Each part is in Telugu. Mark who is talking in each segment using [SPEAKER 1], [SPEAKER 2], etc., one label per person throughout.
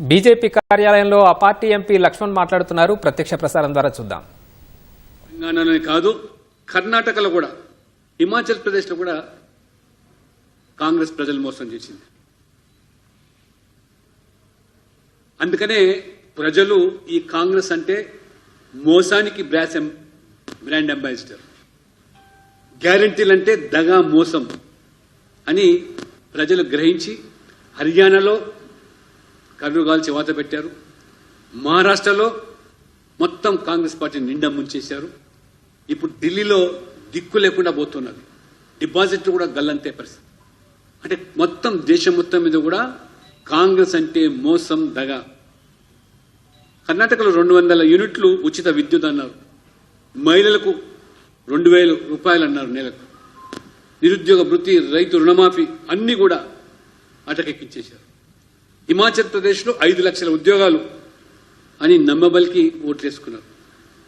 [SPEAKER 1] బీజేపీ కార్యాలయంలో ఆ పార్టీ ఎంపీ లక్ష్మణ్ మాట్లాడుతున్నారు. ప్రత్యక్ష ప్రసారం ద్వారా చూద్దాం.
[SPEAKER 2] తెలంగాణలోనే కాదు కర్ణాటకలో కూడా హిమాచల్ ప్రదేశ్లో కూడా కాంగ్రెస్ ప్రజలు మోసం చేసింది. అందుకనే ప్రజలు ఈ కాంగ్రెస్ అంటే మోసానికి బ్రాస్ బ్రాండ్ అంబాసిడర్. గ్యారంటీలంటే దగా మోసం అని ప్రజలు గ్రహించి హర్యానాలో కర్రుగాల్చి వాత పెట్టారు. మహారాష్ట్రలో మొత్తం కాంగ్రెస్ పార్టీ నిండా ముంచేశారు. ఇప్పుడు ఢిల్లీలో దిక్కు లేకుండా పోతున్నది. డిపాజిట్లు కూడా గల్లంతే పరిస్థితి. అంటే మొత్తం దేశం మొత్తం మీద కూడా కాంగ్రెస్ అంటే మోసం దగ. కర్ణాటకలో రెండు వందల యూనిట్లు ఉచిత విద్యుత్ అన్నారు. మహిళలకు రెండు వేల రూపాయలు అన్నారు నెలకు. నిరుద్యోగ వృత్తి రైతు రుణమాఫీ అన్ని కూడా అటకెక్కించేశారు. హిమాచల్ ప్రదేశ్లో ఐదు లక్షల ఉద్యోగాలు అని నమ్మబలికి ఓట్లేసుకున్నారు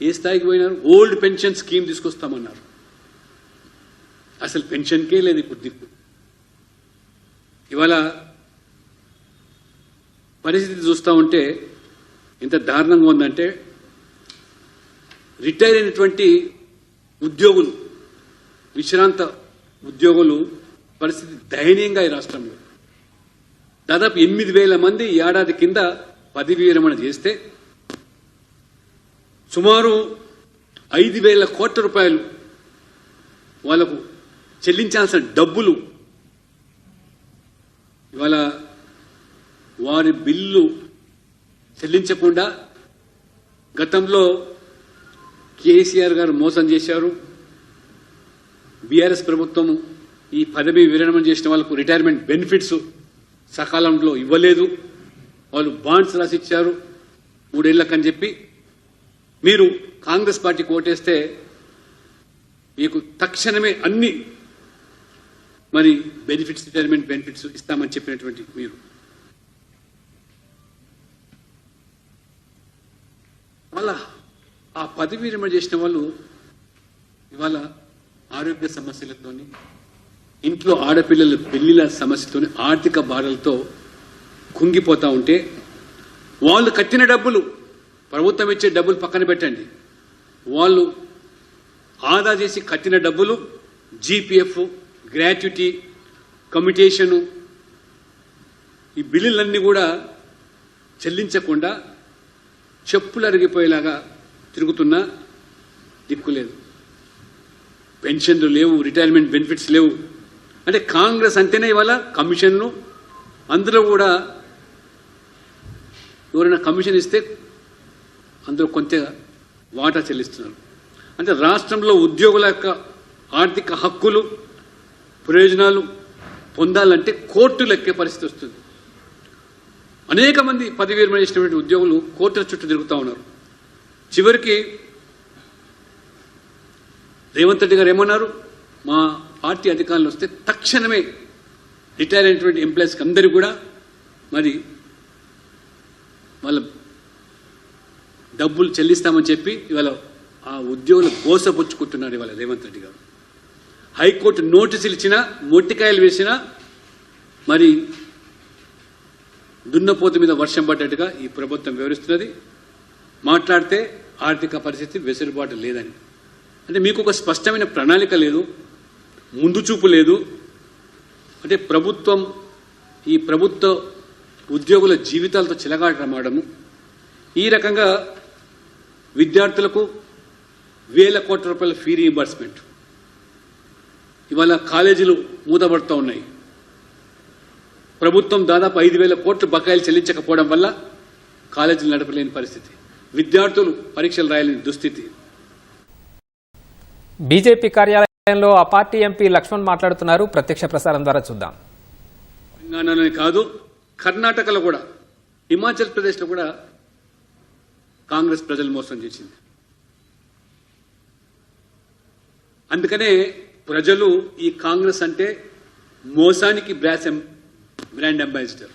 [SPEAKER 2] ఏ స్థాయికి పోయినారు? ఓల్డ్ పెన్షన్ స్కీమ్ తీసుకొస్తామన్నారు. అసలు పెన్షన్కే లేదు ఇప్పుడు. దిక్కు ఇవాళ పరిస్థితి చూస్తూ ఉంటే ఎంత దారుణంగా ఉందంటే రిటైర్ అయినటువంటి ఉద్యోగులు విశ్రాంత ఉద్యోగులు పరిస్థితి దయనీయంగా ఈ రాష్ట్రంలో. దాదాపు ఎనిమిది వేల మంది ఏడాది కింద పదవి విరమణ చేస్తే సుమారు ఐదు వేల కోట్ల రూపాయలు వాళ్ళకు చెల్లించాల్సిన డబ్బులు. ఇవాళ వారి బిల్లు చెల్లించకుండా గతంలో కేసీఆర్ గారు మోసం చేశారు. బీఆర్ఎస్ ప్రభుత్వం ఈ పదవి విరమణ చేసిన వాళ్ళకు రిటైర్మెంట్ బెనిఫిట్స్ సకాలంలో ఇవ్వలేదు. వాళ్ళు బాండ్స్ రాసిచ్చారు. మూడేళ్ళకని చెప్పి మీరు కాంగ్రెస్ పార్టీకి ఓటేస్తే మీకు తక్షణమే అన్ని మరి బెనిఫిట్స్ రిటైర్మెంట్ బెనిఫిట్స్ ఇస్తామని చెప్పినటువంటి మీరు. మళ్ళా ఆ పదవి విరమణ చేసిన వాళ్ళు ఇవాళ ఆరోగ్య సమస్యలతోని ఇంట్లో ఆడపిల్లల పెళ్ళిల సమస్యతోని ఆర్థిక బాధలతో కుంగిపోతా ఉంటే వాళ్ళు కట్టిన డబ్బులు ప్రభుత్వం ఇచ్చే డబ్బులు పక్కన పెట్టండి. వాళ్ళు ఆదా చేసి కట్టిన డబ్బులు జీపీఎఫ్ గ్రాట్యుటీ కమిటేషను ఈ బిల్లులన్నీ కూడా చెల్లించకుండా చెప్పులు అరిగిపోయేలాగా తిరుగుతున్నా దిక్కులేదు పెన్షన్లు లేవు రిటైర్మెంట్ బెనిఫిట్స్ లేవు. అంటే కాంగ్రెస్ అంటేనే ఇవాళ కమిషన్లు. అందులో కూడా ఎవరైనా కమిషన్ ఇస్తే అందులో కొంత వాటా చెల్లిస్తున్నారు. అంటే రాష్ట్రంలో ఉద్యోగుల యొక్క ఆర్థిక హక్కులు ప్రయోజనాలు పొందాలంటే కోర్టులు ఎక్కే పరిస్థితి వస్తుంది. అనేక మంది పదవి విరమణ చేసినటువంటి ఉద్యోగులు కోర్టుల చుట్టూ తిరుగుతూ ఉన్నారు. చివరికి రేవంత్ రెడ్డి గారు ఏమన్నారు? మా పార్టీ అధికారులు వస్తే తక్షణమే రిటైర్ అయినటువంటి ఎంప్లాయీస్కి అందరికీ కూడా మరి వాళ్ళ డబ్బులు చెల్లిస్తామని చెప్పి ఇవాళ ఆ ఉద్యోగులు కోసపుచ్చుకుంటున్నారు ఇవాళ రేవంత్ రెడ్డి గారు. హైకోర్టు నోటీసులు ఇచ్చినా మొట్టికాయలు వేసినా మరి దున్నపోత మీద వర్షం పడ్డట్టుగా ఈ ప్రభుత్వం వివరిస్తున్నది. మాట్లాడితే ఆర్థిక పరిస్థితి వెసులుబాటు లేదని. అంటే మీకు ఒక స్పష్టమైన ప్రణాళిక లేదు. ముందు చూపు లేదు. అంటే ప్రభుత్వం ఈ ప్రభుత్వ ఉద్యోగుల జీవితాలతో చిలగాటమాడము ఈ రకంగా విద్యార్థులకు వేల కోట్ల రూపాయల ఫీ రీయింబర్స్మెంట్ ఇవాళ కాలేజీలు మూతబడుతూ ఉన్నాయి. ప్రభుత్వం దాదాపు ఐదు వేల కోట్లు బకాయిలు చెల్లించకపోవడం వల్ల కాలేజీలు నడపలేని పరిస్థితి. విద్యార్థులు పరీక్షలు రాయలేని దుస్థితి.
[SPEAKER 1] బీజేపీ లో ఆ పార్టీ ఎంపీ లక్ష్మణ్ మాట్లాడుతున్నారు. ప్రత్యక్ష ప్రసారం ద్వారా చూద్దాం.
[SPEAKER 2] తెలంగాణలోనే కాదు కర్ణాటకలో కూడా హిమాచల్ ప్రదేశ్లో కూడా కాంగ్రెస్ ప్రజలు మోసం చేసింది. అందుకనే ప్రజలు ఈ కాంగ్రెస్ అంటే మోసానికి బ్రాస్ బ్రాండ్ అంబాసిడర్.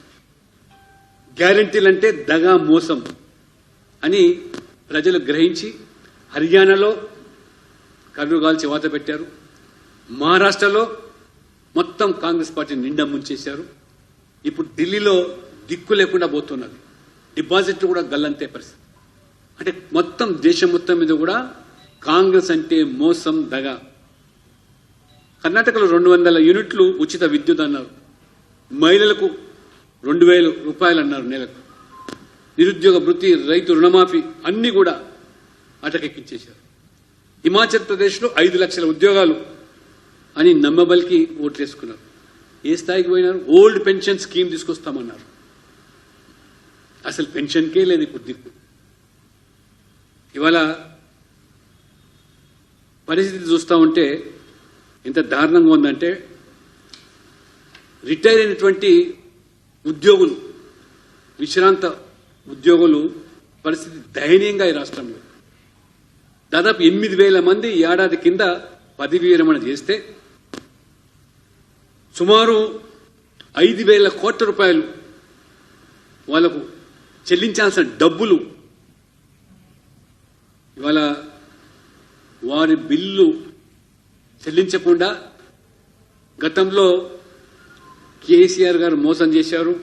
[SPEAKER 2] గ్యారంటీలు అంటే దగా మోసం అని ప్రజలు గ్రహించి హర్యానాలో కర్రుగాల్చి వాత పెట్టారు. మహారాష్ట్రలో మొత్తం కాంగ్రెస్ పార్టీ నిండా ముంచేశారు. ఇప్పుడు ఢిల్లీలో దిక్కు లేకుండా పోతున్నది. డిపాజిట్లు కూడా గల్లంతే పరిస్థితి. అంటే మొత్తం దేశం మొత్తం మీద కూడా కాంగ్రెస్ అంటే మోసం దగ. కర్ణాటకలో రెండు వందల యూనిట్లు ఉచిత విద్యుత్ అన్నారు. మహిళలకు రెండు వేల రూపాయలు అన్నారు నెలకు. నిరుద్యోగ వృత్తి రైతు రుణమాఫీ అన్ని కూడా అటకెక్కించేశారు. హిమాచల్ ప్రదేశ్లో ఐదు లక్షల ఉద్యోగాలు అని నమ్మబలికి ఓట్లేసుకున్నారు ఏ స్థాయికి పోయినారు? ఓల్డ్ పెన్షన్ స్కీమ్ తీసుకొస్తామన్నారు. అసలు పెన్షన్కే లేదు ఇప్పుడు దిక్కు. ఇవాళ పరిస్థితి చూస్తూ ఉంటే ఎంత దారుణంగా ఉందంటే రిటైర్ అయినటువంటి ఉద్యోగులు విశ్రాంత ఉద్యోగులు పరిస్థితి దయనీయంగా ఈ రాష్ట్రంలో. దాదాపు ఎనిమిది వేల మంది ఏడాది కింద పదవి విరమణ చేస్తే సుమారు ఐదు వేల కోట్ల రూపాయలు వాళ్ళకు చెల్లించాల్సిన డబ్బులు. ఇవాళ వారి బిల్లు చెల్లించకుండా గతంలో కేసీఆర్ గారు మోసం చేశారు.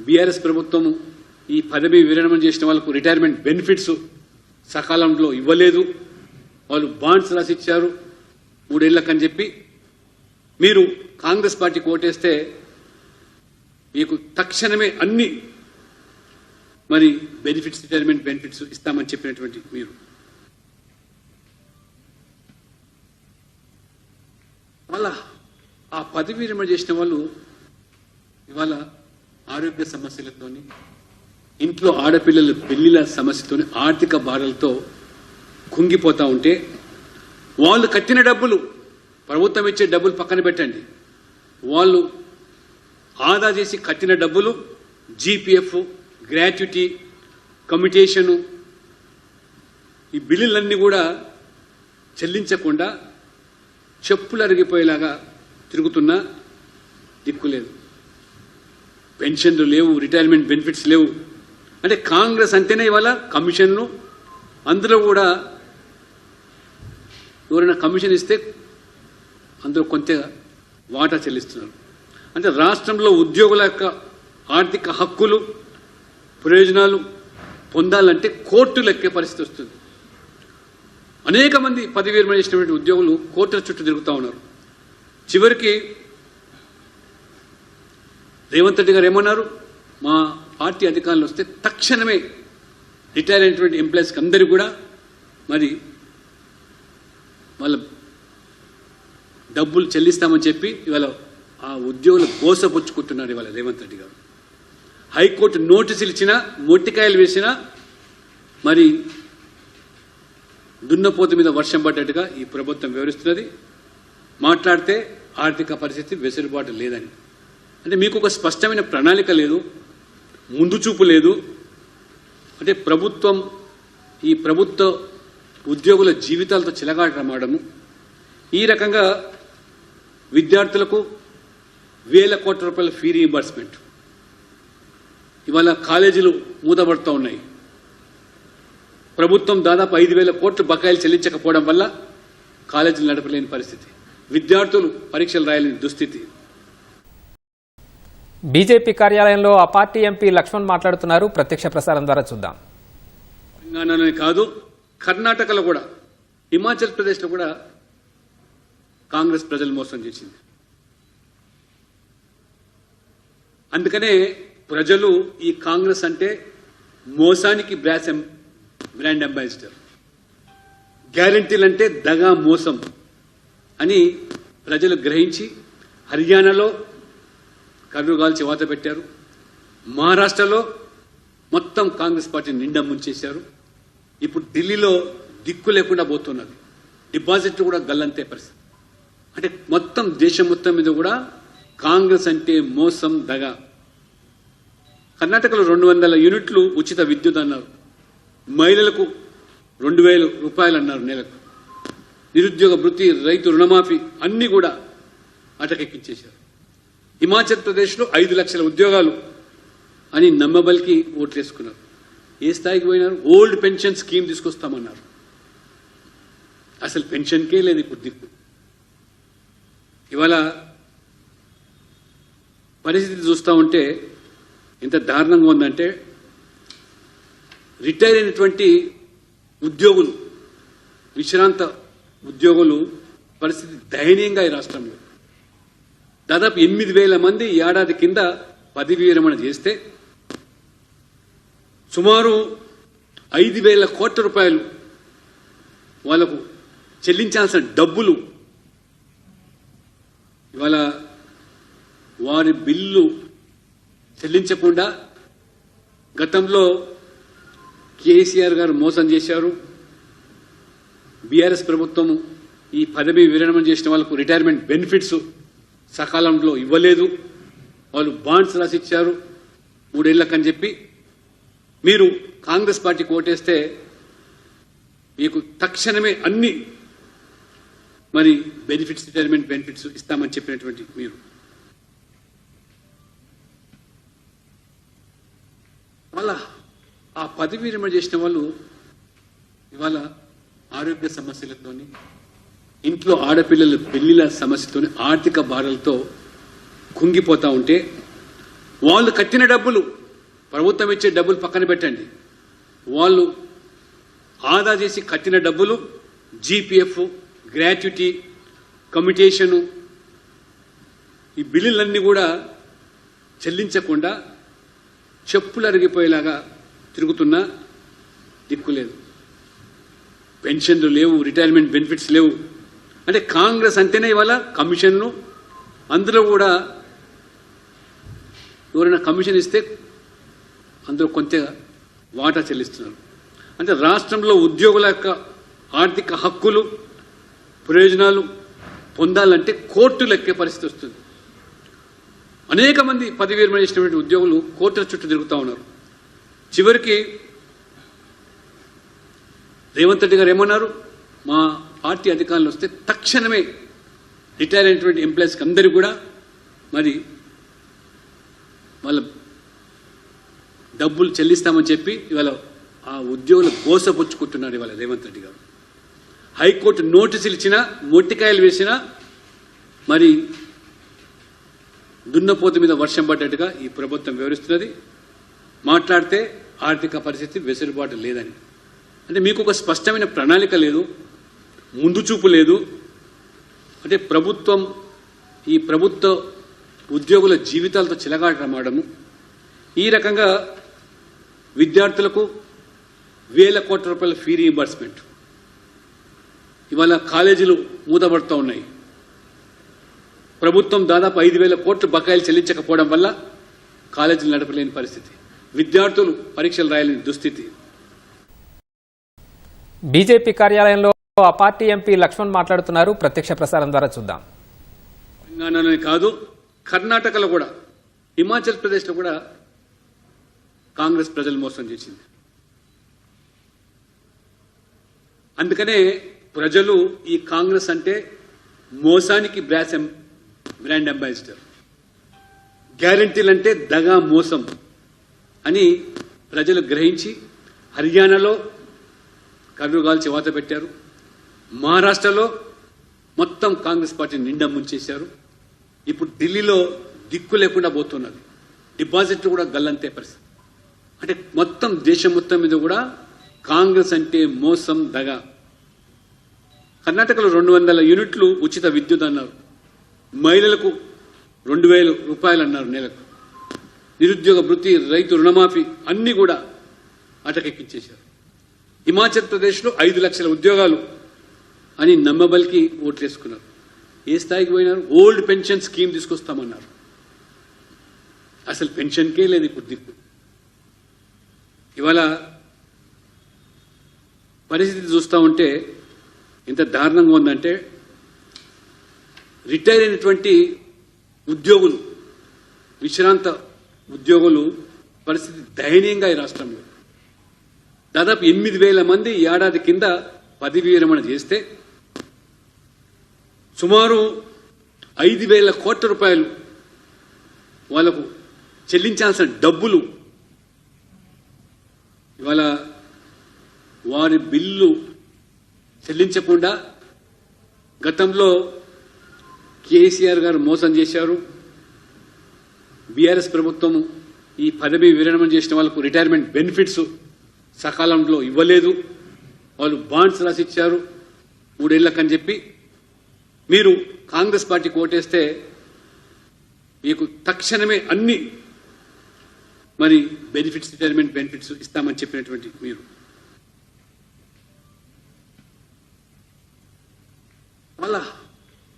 [SPEAKER 2] బీఆర్ఎస్ ప్రభుత్వము ఈ పదవి విరమణ చేసిన వాళ్ళకు రిటైర్మెంట్ బెనిఫిట్స్ సకాలంలో ఇవ్వలేదు. వాళ్ళు బాండ్స్ రాసిచ్చారు. మూడేళ్ళకని చెప్పి మీరు కాంగ్రెస్ పార్టీకి ఓటేస్తే మీకు తక్షణమే అన్ని మరి బెనిఫిట్స్ రిటైర్మెంట్ బెనిఫిట్స్ ఇస్తామని చెప్పినటువంటి మీరు. వాళ్ళ ఆ పదవి విరమణ చేసిన వాళ్ళు ఇవాళ ఆరోగ్య సమస్యలతోని ఇంట్లో ఆడపిల్లల పెళ్ళిల సమస్యతోని ఆర్థిక బాధలతో కుంగిపోతా ఉంటే వాళ్ళు కట్టిన డబ్బులు ప్రభుత్వం ఇచ్చే డబ్బులు పక్కన పెట్టండి. వాళ్ళు ఆదా చేసి కట్టిన డబ్బులు జీపీఎఫ్ గ్రాట్యుటీ కమిటేషను ఈ బిల్లులన్నీ కూడా చెల్లించకుండా చెప్పులు అరిగిపోయేలాగా తిరుగుతున్నా దిక్కులేదు పెన్షన్లు లేవు రిటైర్మెంట్ బెనిఫిట్స్ లేవు. అంటే కాంగ్రెస్ అంటేనే ఇవాళ కమిషన్లు. అందులో కూడా ఎవరైనా కమిషన్ ఇస్తే అందులో కొంత వాటా చెల్లిస్తున్నారు. అంటే రాష్ట్రంలో ఉద్యోగుల యొక్క ఆర్థిక హక్కులు ప్రయోజనాలు పొందాలంటే కోర్టులు ఎక్కే పరిస్థితి వస్తుంది. అనేక మంది పదవి విరమణ చేసినటువంటి ఉద్యోగులు కోర్టుల చుట్టూ తిరుగుతూ ఉన్నారు. చివరికి రేవంత్ రెడ్డి గారు ఏమన్నారు? మా పార్టీ అధికారులు వస్తే తక్షణమే రిటైర్ అయినటువంటి ఎంప్లాయీస్కి అందరికీ కూడా మరి వాళ్ళ డబ్బులు చెల్లిస్తామని చెప్పి ఇవాళ ఆ ఉద్యోగులు మోసపుచ్చుకుంటున్నారు ఇవాళ రేవంత్ రెడ్డి గారు. హైకోర్టు నోటీసులు ఇచ్చినా మొట్టికాయలు వేసినా మరి దున్నపోత మీద వర్షం పడ్డట్టుగా ఈ ప్రభుత్వం వివరిస్తున్నది. మాట్లాడితే ఆర్థిక పరిస్థితి వెసులుబాటు లేదని. అంటే మీకు ఒక స్పష్టమైన ప్రణాళిక లేదు ముందు చూపు లేదు. అంటే ప్రభుత్వం ఈ ప్రభుత్వ ఉద్యోగుల జీవితాలతో చిలగాటమాడము ఈ రకంగా విద్యార్థులకు వేల కోట్ల రూపాయల ఫీ రీయింబర్స్మెంట్ ఇవాళ కాలేజీలు మూతపడుతూ ఉన్నాయి. ప్రభుత్వం దాదాపు ఐదు వేల కోట్ల బకాయిలు చెల్లించకపోవడం వల్ల కాలేజీలు నడపలేని పరిస్థితి. విద్యార్థులు పరీక్షలు రాయలేని దుస్థితి.
[SPEAKER 1] బీజేపీ కార్యాలయంలో ఆ పార్టీ ఎంపీ లక్ష్మణ్ మాట్లాడుతున్నారు. ప్రత్యక్ష ప్రసారం ద్వారా చూద్దాం.
[SPEAKER 2] తెలంగాణలోనే కాదు కర్ణాటకలో కూడా హిమాచల్ ప్రదేశ్లో కూడా కాంగ్రెస్ ప్రజలు మోసం చేసింది. అందుకనే ప్రజలు ఈ కాంగ్రెస్ అంటే మోసానికి బ్రాస్ ఎం- బ్రాండ్ అంబాసిడర్. గ్యారంటీలు అంటే దగా మోసం అని ప్రజలు గ్రహించి హర్యానాలో కర్రుగాల్చి వాత పెట్టారు. మహారాష్ట్రలో మొత్తం కాంగ్రెస్ పార్టీ నిండా ముంచేశారు. ఇప్పుడు ఢిల్లీలో దిక్కు లేకుండా పోతున్నది. డిపాజిట్లు కూడా గల్లంతే పరిస్థితి. అంటే మొత్తం దేశం మొత్తం మీద కూడా కాంగ్రెస్ అంటే మోసం దగ. కర్ణాటకలో రెండు వందల యూనిట్లు ఉచిత విద్యుత్ అన్నారు. మహిళలకు రెండు వేల రూపాయలు అన్నారు నెలకు. నిరుద్యోగ వృత్తి రైతు రుణమాఫీ అన్ని కూడా అటకెక్కించేశారు హిమాచల్ ప్రదేశ్లో ఐదు లక్షల ఉద్యోగాలు అని నమ్మబలికి ఓట్లేసుకున్నారు. ఏ స్థాయికి పోయినారు? ఓల్డ్ పెన్షన్ స్కీమ్ తీసుకొస్తామన్నారు. అసలు పెన్షన్కే లేదు ఇప్పుడు దిక్కు ఇవాళ పరిస్థితి చూస్తూ ఉంటే ఎంత దారుణంగా ఉందంటే రిటైర్ అయినటువంటి ఉద్యోగులు విశ్రాంత ఉద్యోగులు పరిస్థితి దయనీయంగా ఈ రాష్ట్రంలో. దాదాపు ఎనిమిది వేల మంది ఏడాది కింద పదవి విరమణ చేస్తే సుమారు ఐదు వేల కోట్ల రూపాయలు వాళ్ళకు చెల్లించాల్సిన డబ్బులు ఇవాళ వారి బిల్లు చెల్లించకుండా గతంలో కేసీఆర్ గారు మోసం చేశారు. బీఆర్ఎస్ ప్రభుత్వం ఈ పదవి విరమణ చేసిన వాళ్ళకు రిటైర్మెంట్ బెనిఫిట్స్ సకాలంలో ఇవ్వలేదు. వాళ్ళు బాండ్స్ రాసిచ్చారు. మూడేళ్ళకని చెప్పి మీరు కాంగ్రెస్ పార్టీకి ఓటేస్తే మీకు తక్షణమే అన్ని మరి బెనిఫిట్స్ రిటైర్మెంట్ బెనిఫిట్స్ ఇస్తామని చెప్పినటువంటి మీరు? వాళ్ళ ఆ పదవి విరమణ చేసిన వాళ్ళు ఇవాళ ఆరోగ్య సమస్యలతోని ఇంట్లో ఆడపిల్లల పెళ్ళిల సమస్యతోని ఆర్థిక బాధలతో కుంగిపోతా ఉంటే వాళ్ళు కట్టిన డబ్బులు ప్రభుత్వం ఇచ్చే డబ్బులు పక్కన పెట్టండి. వాళ్ళు ఆదా చేసి కట్టిన డబ్బులు జీపీఎఫ్ గ్రాట్యుటీ కమిటేషను ఈ బిల్లులన్నీ కూడా చెల్లించకుండా చెప్పులు అరిగిపోయేలాగా తిరుగుతున్నా దిక్కులేదు పెన్షన్లు లేవు రిటైర్మెంట్ బెనిఫిట్స్ లేవు. అంటే కాంగ్రెస్ అంటేనే ఇవాళ కమిషన్ను అందులో కూడా ఎవరైనా కమిషన్ ఇస్తే అందులో కొంత వాటా చెల్లిస్తున్నారు. అంటే రాష్ట్రంలో ఉద్యోగుల యొక్క ఆర్థిక హక్కులు ప్రయోజనాలు పొందాలంటే కోర్టులు ఎక్కే పరిస్థితి వస్తుంది. అనేక మంది పదవి విరమణ చేసినటువంటి ఉద్యోగులు కోర్టుల చుట్టూ తిరుగుతూ ఉన్నారు. చివరికి రేవంత్ రెడ్డి గారు ఏమన్నారు? మా పార్టీ అధికారులు వస్తే తక్షణమే రిటైర్ అయినటువంటి ఎంప్లాయీస్కి అందరికీ కూడా మరి వాళ్ళ డబ్బులు చెల్లిస్తామని చెప్పి ఇవాళ ఆ ఉద్యోగులు కోసపుచ్చుకుంటున్నారు ఇవాళ రేవంత్ రెడ్డి గారు. హైకోర్టు నోటీసులు ఇచ్చినా మొట్టికాయలు వేసినా మరి దున్నపోత మీద వర్షం పడ్డట్టుగా ఈ ప్రభుత్వం వివరిస్తున్నది. మాట్లాడితే ఆర్థిక పరిస్థితి వెసులుబాటు లేదని. అంటే మీకు ఒక స్పష్టమైన ప్రణాళిక లేదు ముందు చూపు లేదు. అంటే ప్రభుత్వం ఈ ప్రభుత్వ ఉద్యోగుల జీవితాలతో చిలగాటమాడము ఈ రకంగా విద్యార్థులకు వేల కోట్ల రూపాయల ఫీ రీయింబర్స్మెంట్. ఇవాళ కాలేజీలు మూతపడుతూ ఉన్నాయి. ప్రభుత్వం దాదాపు ఐదు వేల కోట్లు బకాయిలు చెల్లించకపోవడం వల్ల కాలేజీలు నడపలేని పరిస్థితి. విద్యార్థులు పరీక్షలు రాయలేని దుస్థితి.
[SPEAKER 1] బీజేపీ కార్యాలయంలో ఆ పార్టీ ఎంపీ లక్ష్మణ్ మాట్లాడుతున్నారు. ప్రత్యక్ష ప్రసారం ద్వారా చూద్దాం.
[SPEAKER 2] తెలంగాణలోనే కాదు కర్ణాటకలో కూడా హిమాచల్ ప్రదేశ్లో కూడా కాంగ్రెస్ ప్రజలు మోసం చేసింది. అందుకనే ప్రజలు ఈ కాంగ్రెస్ అంటే మోసానికి బ్రాస్ ఎం- బ్రాండ్ అంబాసిడర్. గ్యారంటీలు అంటే దగా మోసం అని ప్రజలు గ్రహించి హర్యానాలో కర్రుగాల్చి వాత పెట్టారు. మహారాష్ట్రలో మొత్తం కాంగ్రెస్ పార్టీ నిండా ముంచేశారు. ఇప్పుడు ఢిల్లీలో దిక్కు లేకుండా పోతున్నది. డిపాజిట్లు కూడా గల్లంతే పరిస్థితి. అంటే మొత్తం దేశం మొత్తం మీద కూడా కాంగ్రెస్ అంటే మోసం దగ. కర్ణాటకలో రెండు వందల యూనిట్లు ఉచిత విద్యుత్ అన్నారు. మహిళలకు రెండు వేల రూపాయలు అన్నారు నెలకు. నిరుద్యోగ వృత్తి రైతు రుణమాఫీ అన్ని కూడా అటకెక్కించేశారు హిమాచల్ ప్రదేశ్లో ఐదు లక్షల ఉద్యోగాలు అని నమ్మబలికి ఓట్లేసుకున్నారు. ఏ స్థాయికి పోయినారు? ఓల్డ్ పెన్షన్ స్కీమ్ తీసుకొస్తామన్నారు. అసలు పెన్షన్కే లేదు ఇప్పుడు దిక్కు. ఇవాళ పరిస్థితి చూస్తూ ఉంటే ఎంత దారుణంగా ఉందంటే రిటైర్ అయినటువంటి ఉద్యోగులు విశ్రాంత ఉద్యోగులు పరిస్థితి దయనీయంగా ఈ రాష్ట్రంలో. దాదాపు ఎనిమిది వేల మంది ఏడాది కింద పది విరమణ చేస్తే సుమారు ఐదు వేల కోట్ల రూపాయలు వాళ్ళకు చెల్లించాల్సిన డబ్బులు. ఇవాళ వారి బిల్లు చెల్లించకుండా గతంలో కేసీఆర్ గారు మోసం చేశారు. బీఆర్ఎస్ ప్రభుత్వం ఈ పదవి విరమణ చేసిన వాళ్ళకు రిటైర్మెంట్ బెనిఫిట్స్ సకాలంలో ఇవ్వలేదు. వాళ్ళు బాండ్స్ రాసిచ్చారు. మూడేళ్ళకని చెప్పి మీరు కాంగ్రెస్ పార్టీకి ఓటేస్తే మీకు తక్షణమే అన్ని మరి బెనిఫిట్స్ రిటైర్మెంట్ బెనిఫిట్స్ ఇస్తామని చెప్పినటువంటి మీరు. మళ్ళా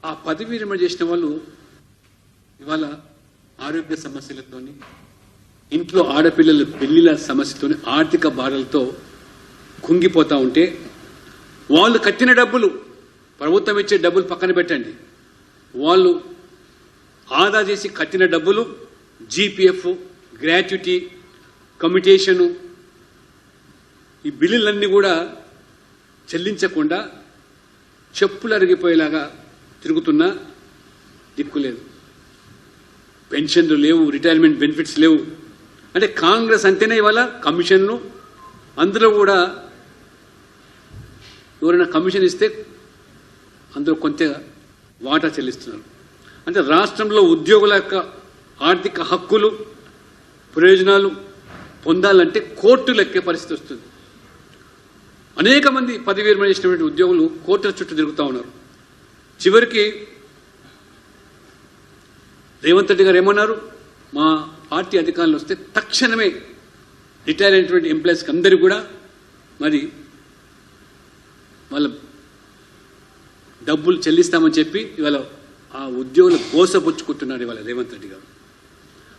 [SPEAKER 2] ఆ పదవి విరమణ చేసిన వాళ్ళు ఇవాళ ఆరోగ్య సమస్యలతోని ఇంట్లో ఆడపిల్లల పెళ్ళిల సమస్యతోని ఆర్థిక బాధలతో కుంగిపోతా ఉంటే వాళ్ళు కట్టిన డబ్బులు ప్రభుత్వం ఇచ్చే డబ్బులు పక్కన పెట్టండి. వాళ్ళు ఆదా చేసి కట్టిన డబ్బులు జీపీఎఫ్ గ్రాట్యుటీ కమిటేషను ఈ బిల్లులన్నీ కూడా చెల్లించకుండా చెప్పులు అరిగిపోయేలాగా తిరుగుతున్నా దిక్కులేదు పెన్షన్లు లేవు రిటైర్మెంట్ బెనిఫిట్స్ లేవు. అంటే కాంగ్రెస్ అంటేనే ఇవాళ కమిషన్లు. అందులో కూడా ఎవరైనా కమిషన్ ఇస్తే అందులో కొంత వాటా చెల్లిస్తున్నారు. అంటే రాష్ట్రంలో ఉద్యోగుల యొక్క ఆర్థిక హక్కులు ప్రయోజనాలు పొందాలంటే కోర్టులు ఎక్కే పరిస్థితి వస్తుంది. అనేక మంది పదవి విరమణ చేసినటువంటి ఉద్యోగులు కోర్టుల చుట్టూ తిరుగుతూ ఉన్నారు. చివరికి రేవంత్ రెడ్డి గారు ఏమన్నారు? మా పార్టీ అధికారులు వస్తే తక్షణమే రిటైర్ అయినటువంటి ఎంప్లాయీస్కి అందరికీ కూడా మరి వాళ్ళ డబ్బులు చెల్లిస్తామని చెప్పి ఇవాళ ఆ ఉద్యోగులు గోసపుచ్చుకుంటున్నారు ఇవాళ రేవంత్ రెడ్డి గారు.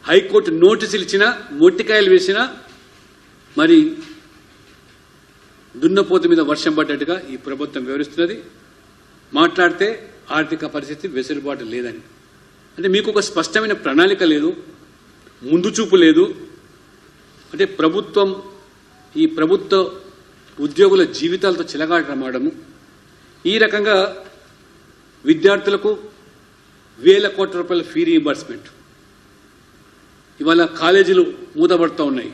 [SPEAKER 2] హైకోర్టు నోటీసులు ఇచ్చినా మొట్టికాయలు వేసినా మరి దున్నపోతు మీద వర్షం పడ్డట్టుగా ఈ ప్రభుత్వం వివరిస్తున్నది. మాట్లాడితే ఆర్థిక పరిస్థితి వెసులుబాటు లేదని. అంటే మీకు ఒక స్పష్టమైన ప్రణాళిక లేదు ముందు చూపు లేదు. అంటే ప్రభుత్వం ఈ ప్రభుత్వ ఉద్యోగుల జీవితాలతో చిలగాటమాడము ఈ రకంగా విద్యార్థులకు వేల కోట్ల రూపాయల ఫీ రీయింబర్స్మెంట్. ఇవాళ కాలేజీలు మూతబడుతూ ఉన్నాయి.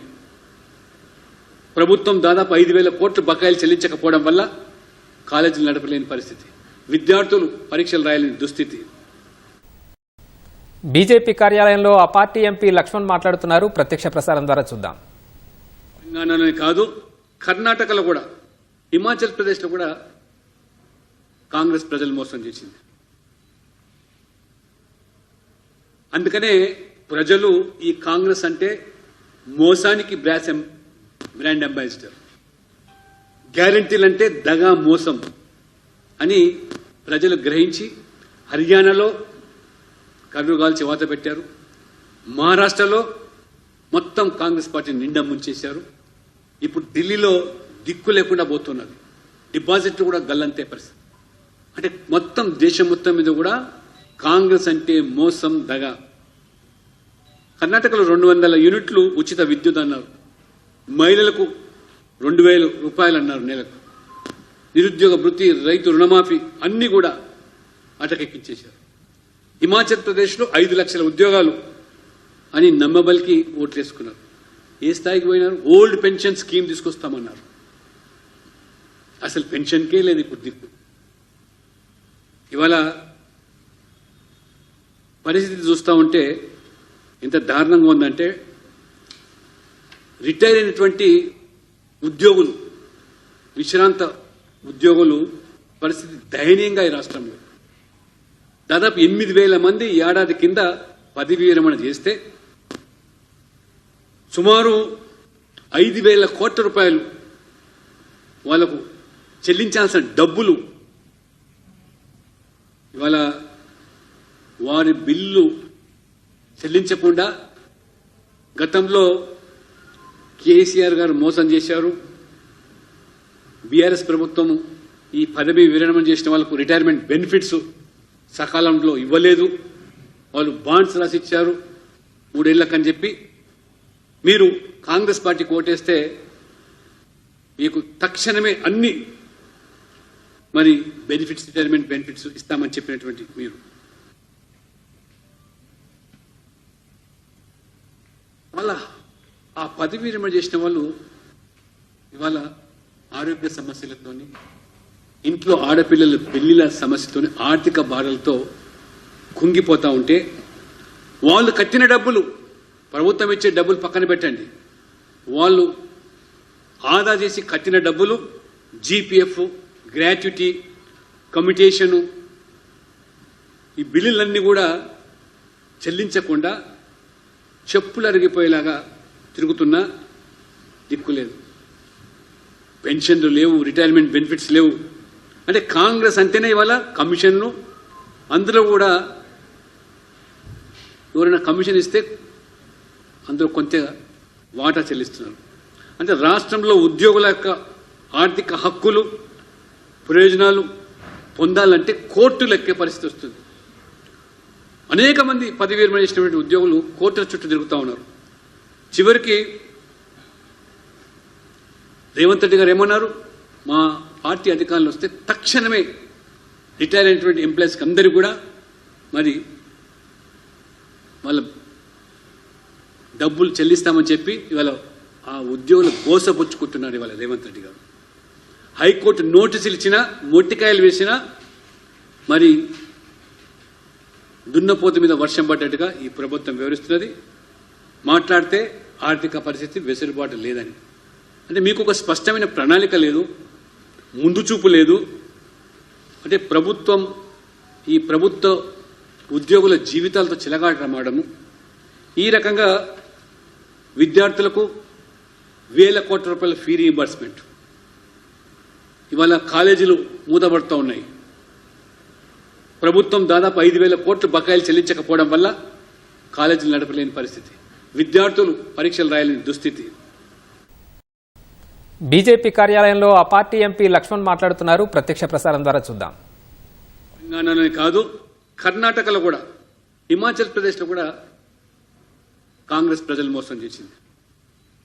[SPEAKER 2] ప్రభుత్వం దాదాపు ఐదు వేల కోట్ల బకాయిలు చెల్లించకపోవడం వల్ల కాలేజీలు నడపలేని పరిస్థితి. విద్యార్థులు పరీక్షలు రాయలేని దుస్థితి.
[SPEAKER 1] బీజేపీ కార్యాలయంలో ఆ పార్టీ ఎంపీ లక్ష్మణ్ మాట్లాడుతున్నారు. ప్రత్యక్ష ప్రసారం ద్వారా చూద్దాం.
[SPEAKER 2] తెలంగాణలోనే కాదు కర్ణాటకలో కూడా హిమాచల్ ప్రదేశ్లో కూడా కాంగ్రెస్ ప్రజలు మోసం చేసింది. అందుకనే ప్రజలు ఈ కాంగ్రెస్ అంటే మోసానికి బ్రాస్ బ్రాండ్ అంబాసిడర్. గ్యారంటీలు అంటే దగా మోసం అని ప్రజలు గ్రహించి హర్యానాలో కర్రుగాల్చి వాత పెట్టారు. మహారాష్ట్రలో మొత్తం కాంగ్రెస్ పార్టీని నిండా ముంచేశారు. ఇప్పుడు ఢిల్లీలో దిక్కు లేకుండా పోతున్నది. డిపాజిట్లు కూడా గల్లంతే పరిస్థితి. అంటే మొత్తం దేశం మొత్తం మీద కూడా కాంగ్రెస్ అంటే మోసం దగ. కర్ణాటకలో రెండు వందల యూనిట్లు ఉచిత విద్యుత్ అన్నారు. మహిళలకు రెండు వేలు రూపాయలు అన్నారు నెలకు. నిరుద్యోగ వృత్తి రైతు రుణమాఫీ అన్ని కూడా అటకెక్కించేశారు. హిమాచల్ ప్రదేశ్లో ఐదు లక్షల ఉద్యోగాలు అని నమ్మబలికి ఓట్లేసుకున్నారు. ఏ స్థాయికి పోయినారు? ఓల్డ్ పెన్షన్ స్కీమ్ తీసుకొస్తామన్నారు. అసలు పెన్షన్కే లేదు ఇప్పుడు దిక్కు ఇవాళ పరిస్థితి చూస్తూ ఉంటే ఎంత దారుణంగా ఉందంటే రిటైర్ అయినటువంటి ఉద్యోగులు విశ్రాంత ఉద్యోగులు పరిస్థితి దయనీయంగా ఈ రాష్ట్రంలో. దాదాపు ఎనిమిది వేల మంది ఏడాది కింద పదవి విరమణ చేస్తే సుమారు ఐదు వేల కోట్ల రూపాయలు వాళ్ళకు చెల్లించాల్సిన డబ్బులు ఇవాళ వారి బిల్లు చెల్లించకుండా గతంలో కేసీఆర్ గారు మోసం చేశారు. బీఆర్ఎస్ ప్రభుత్వం ఈ పదవి విరమణ చేసిన వాళ్ళకు రిటైర్మెంట్ బెనిఫిట్స్ సకాలంలో ఇవ్వలేదు. వాళ్ళు బాండ్స్ రాసిచ్చారు. మూడేళ్ళకని చెప్పి మీరు కాంగ్రెస్ పార్టీకి ఓటేస్తే మీకు తక్షణమే అన్ని మరి బెనిఫిట్స్ రిటైర్మెంట్ బెనిఫిట్స్ ఇస్తామని చెప్పినటువంటి మీరు. వాళ్ళ ఆ పదవి విరమణ చేసిన వాళ్ళు ఇవాళ ఆరోగ్య సమస్యలతోని ఇంట్లో ఆడపిల్లల పెళ్ళిల సమస్యతోని ఆర్థిక బాధలతో కుంగిపోతా ఉంటే వాళ్ళు కట్టిన డబ్బులు ప్రభుత్వం ఇచ్చే డబ్బులు పక్కన పెట్టండి. వాళ్ళు ఆదా చేసి కట్టిన డబ్బులు జీపీఎఫ్ గ్రాట్యుటీ కమిటేషను ఈ బిల్లులన్నీ కూడా చెల్లించకుండా చెప్పులు అరిగిపోయేలాగా తిరుగుతున్నా దిక్కులేదు పెన్షన్లు లేవు రిటైర్మెంట్ బెనిఫిట్స్ లేవు. అంటే కాంగ్రెస్ అంటేనే ఇవాళ కమిషన్లు అందులో కూడా ఎవరైనా కమిషన్ ఇస్తే అందులో కొంత వాటా చెల్లిస్తున్నారు. అంటే రాష్ట్రంలో ఉద్యోగుల యొక్క ఆర్థిక హక్కులు ప్రయోజనాలు పొందాలంటే కోర్టులు ఎక్కే పరిస్థితి వస్తుంది. అనేక మంది పదవి విరమణ చేసినటువంటి ఉద్యోగులు కోర్టుల చుట్టూ తిరుగుతూ ఉన్నారు. చివరికి రేవంత్ రెడ్డి గారు ఏమన్నారు? మా పార్టీ అధికారులు వస్తే తక్షణమే రిటైర్ అయినటువంటి ఎంప్లాయీస్కి అందరికీ కూడా మరి వాళ్ళ డబ్బులు చెల్లిస్తామని చెప్పి ఇవాళ ఆ ఉద్యోగులు గోసపుచ్చుకుంటున్నారు ఇవాళ రేవంత్ రెడ్డి గారు. హైకోర్టు నోటీసులు ఇచ్చినా మొట్టికాయలు వేసినా మరి దున్నపోత మీద వర్షం పడ్డట్టుగా ఈ ప్రభుత్వం వివరిస్తున్నది. మాట్లాడితే ఆర్థిక పరిస్థితి వెసులుబాటు లేదని. అంటే మీకు ఒక స్పష్టమైన ప్రణాళిక లేదు ముందు చూపు లేదు. అంటే ప్రభుత్వం ఈ ప్రభుత్వ ఉద్యోగుల జీవితాలతో చిలగాటమాడము ఈ రకంగా విద్యార్థులకు వేల కోట్ల రూపాయల ఫీ రీయింబర్స్మెంట్. ఇవాళ కాలేజీలు మూతబడుతూ ఉన్నాయి. ప్రభుత్వం దాదాపు ఐదు వేల కోట్లు బకాయిలు చెల్లించకపోవడం వల్ల కాలేజీలు నడపలేని పరిస్థితి. విద్యార్థులు పరీక్షలు రాయలేని దుస్థితి.
[SPEAKER 1] బీజేపీ కార్యాలయంలో ఆ పార్టీ ఎంపీ లక్ష్మణ్ మాట్లాడుతున్నారు. ప్రత్యక్ష ప్రసారం ద్వారా చూద్దాం.
[SPEAKER 2] తెలంగాణలోనే కాదు కర్ణాటకలో కూడా హిమాచల్ ప్రదేశ్లో కూడా కాంగ్రెస్ ప్రజలు మోసం చేసింది.